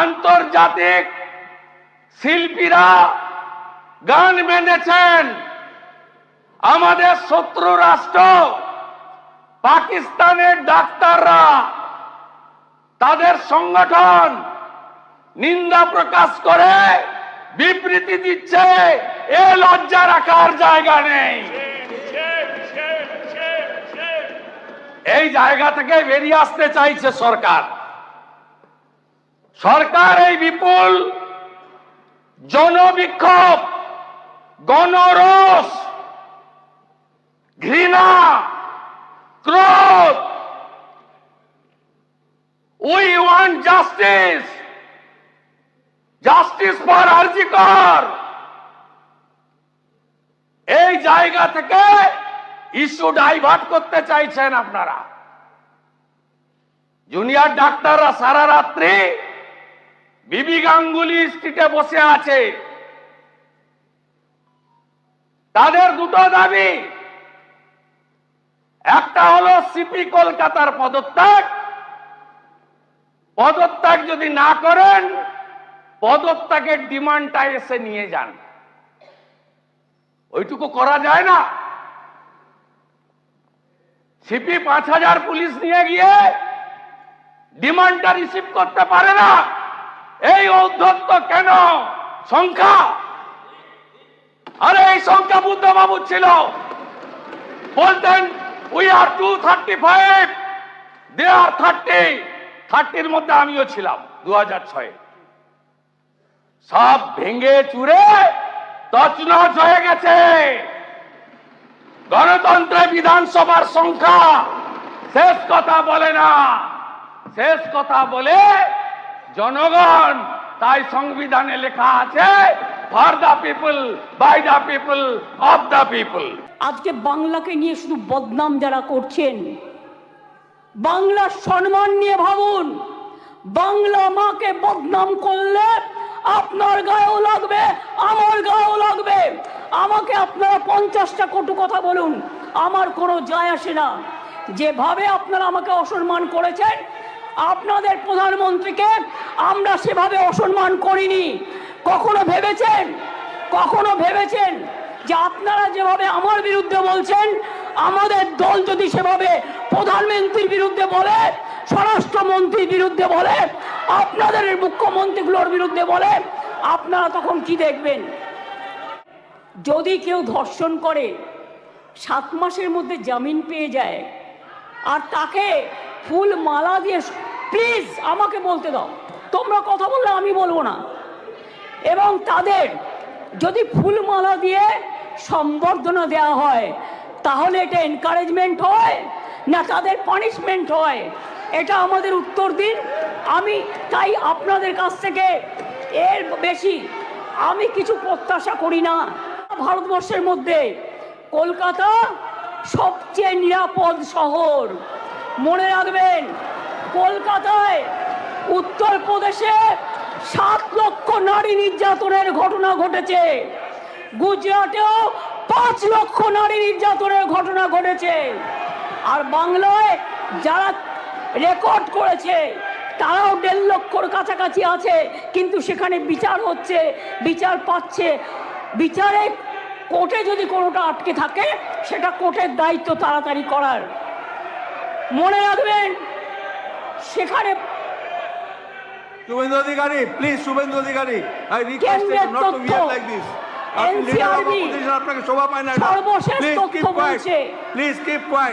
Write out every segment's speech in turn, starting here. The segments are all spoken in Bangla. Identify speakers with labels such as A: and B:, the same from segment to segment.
A: আন্তর্জাতিক শিল্পীরা গান মেনেছেন। আমাদের শত্রু রাষ্ট্র, পাকিস্তানের ডাক্তাররা, তাদের সংগঠন নিন্দা প্রকাশ করে বিবৃতি দিচ্ছে, এ লজ্জা রাখার জায়গা নেই। এই জায়গা থেকে বেরিয়ে আসতে চাইছে সরকার। সরকার এই বিপুল জনবিক্ষোভ, গণরোষ, ঘৃণা, ক্রোধ, we want justice justice for RG Kar এই জায়গা থেকে ইস্যু ডাইভার্ট করতে চাইছেন আপনারা। জুনিয়র ডাক্তাররা সারা রাত্রি বিবি গাঙ্গুলি স্ট্রিটে বসে আছে। তাদের দুটো দাবি। একটা হলো সিপি কলকাতার পদত্যাগ। পদত্যাগ যদি না করেন, পদত্যাগের ডিমান্ডটা এসে নিয়ে যান। ওইটুকু করা যায় না। সিপি পাঁচ হাজার পুলিশ নিয়ে গিয়ে ডিমান্ডটা রিসিভ করতে পারে না। এই ঔদ্ধত্য কেন? সংখ্যা? আরে, এই সংখ্যা বুদ্ধবাবু ছিল। বলতেন we are two thirty five they are thirty থার্টির মধ্যে আমিও ছিলাম দু হাজার ছয়ে। সব ভেঙে চুরে তছনছ হয়ে গেছে। গণতন্ত্রে বিধানসভার সংখ্যা শেষ কথা বলে না। শেষ কথা বলে জনগণ, তাই সংবিধানে লেখা আছে for the people by the people of the people
B: আজকে বাংলাকে নিয়ে শুধু বদনাম যারা করছেন, বাংলার সম্মান নিয়ে ভাবুন, বাংলা মাকে বদনাম করলে আপনার গায়েও লাগবে, আমার গায়েও লাগবে। আমাকে আপনারা পঞ্চাশটা কটু কথা বলুন, আমার কোনো যায় আসে না। যেভাবে আপনারা আমাকে অসম্মান করেছেন আপনাদের প্রধানমন্ত্রীকে আমরা সেভাবে অসম্মান করিনি। কখনো ভেবেছেন? কখনো ভেবেছেন যে আপনারা যেভাবে আমার বিরুদ্ধে বলছেন, আমাদের দল যদি সেভাবে প্রধানমন্ত্রীর বিরুদ্ধে বলে, স্বরাষ্ট্রমন্ত্রীর বিরুদ্ধে বলে, আপনাদের মুখ্যমন্ত্রীগুলোর বিরুদ্ধে বলে, আপনারা তখন কি দেখবেন? যদি কেউ ধর্ষণ করে, সাত মাসের মধ্যে জামিন পেয়ে যায়, আর তাকে ফুল মালা দিয়ে প্লিজ আমাকে বলতে দাও। তোমরা কথা বললে আমি বলব না। এবং তাদের যদি ফুলমালা দিয়ে সম্বর্ধনা দেওয়া হয়, তাহলে এটা এনকারেজমেন্ট হয়, না তাদের পানিশমেন্ট হয়? এটা আমাদের উত্তর দিন। আমি তাই আপনাদের কাছ থেকে এর বেশি আমি কিছু প্রত্যাশা করি না। ভারতবর্ষের মধ্যে কলকাতা সবচেয়ে নিরাপদ শহর। মনে রাখবেন, কলকাতায় উত্তরপ্রদেশে সাত লক্ষ নারী নির্যাতনের ঘটনা ঘটেছে। গুজরাটেও পাঁচ লক্ষ নারী নির্যাতনের ঘটনা ঘটেছে। আর বাংলায় যারা রেকর্ড করেছে, তারাও দেড় লক্ষর কাছাকাছি আছে। কিন্তু সেখানে বিচার হচ্ছে, বিচার পাচ্ছে। বিচারে কোর্টে যদি কোনোটা আটকে থাকে, সেটা কোর্টের দায়িত্ব তাড়াতাড়ি করার। মনে রাখবেন সেখানে
C: Suvendu Adhikari please Suvendu Adhikari I request you not to behave like this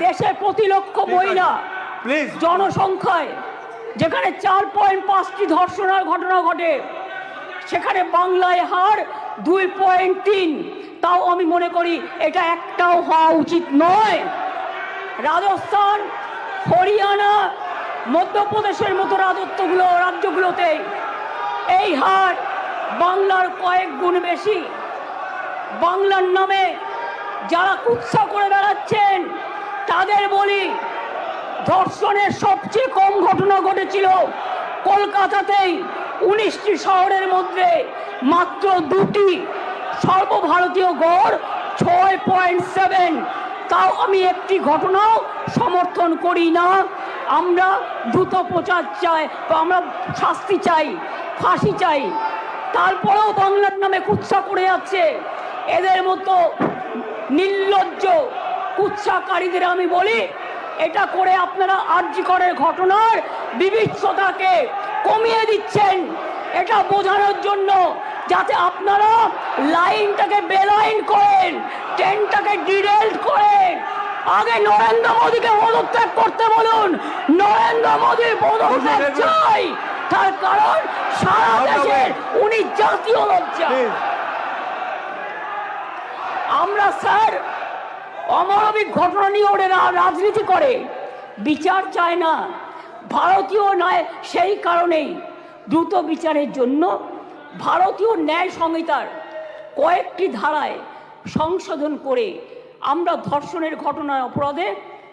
B: দেশের প্রতি লক্ষ মহিলা
C: প্লিজ
B: জনসংখ্যায় যেখানে চার পয়েন্ট পাঁচটি ধর্ষণের ঘটনা ঘটে সেখানে বাংলায় হার দুই পয়েন্ট তিন। তাও আমি মনে করি এটা একটাও হওয়া উচিত নয়। রাজস্থান হরিয়ানা, মধ্যপ্রদেশের মতো রাজত্বগুলো, রাজ্যগুলোতে এই হার বাংলার কয়েক গুণ বেশি। বাংলার নামে যারা কুৎসা করে বেড়াচ্ছেন, তাদের বলি ধর্ষণের সবচেয়ে কম ঘটনা ঘটেছিল কলকাতাতেই। উনিশটি শহরের মধ্যে মাত্র দুটি সর্বভারতীয় গড়, ছয় পয়েন্ট সেভেন তাও আমি একটি ঘটনাও সমর্থন করি না। আমরা দ্রুত প্রচার চাই আমরা শাস্তি চাই, ফাঁসি চাই। তারপরেও বাংলার নামে কুৎসা করে যাচ্ছে। এদের মতো নির্লজ্জ কুৎসাকারীদের আমি বলি, এটা করে আপনারা আর্যিকরের ঘটনার বিবিচ্ছতাকে কমিয়ে দিচ্ছেন। এটা বোঝানোর জন্য যাতে আপনারা লাইনটাকে বেলাইন করেন ট্রেনটাকে ডিরেল্ট করেন। আগে নরেন্দ্র মোদীকে পদত্যাগ করতে বলুন। নরেন্দ্র মোদীর পদত্যাগ চাই। তার কারণ সারা দেশের উনি জাতীয় লজ্জা। আমরা স্যার অমানবিক ঘটনা নিয়ে ওরা রাজনীতি করে। বিচার চায় না। ভারতীয় নয় সেই কারণেই দ্রুত বিচারের জন্য ভারতীয় ন্যায় সংহিতার কয়েকটি ধারায় সংশোধন করে আমরা ধর্ষণের ঘটনায় অপরাধে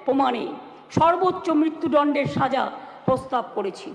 B: প্রমাণে সর্বোচ্চ মৃত্যুদণ্ডের সাজা প্রস্তাব করেছি।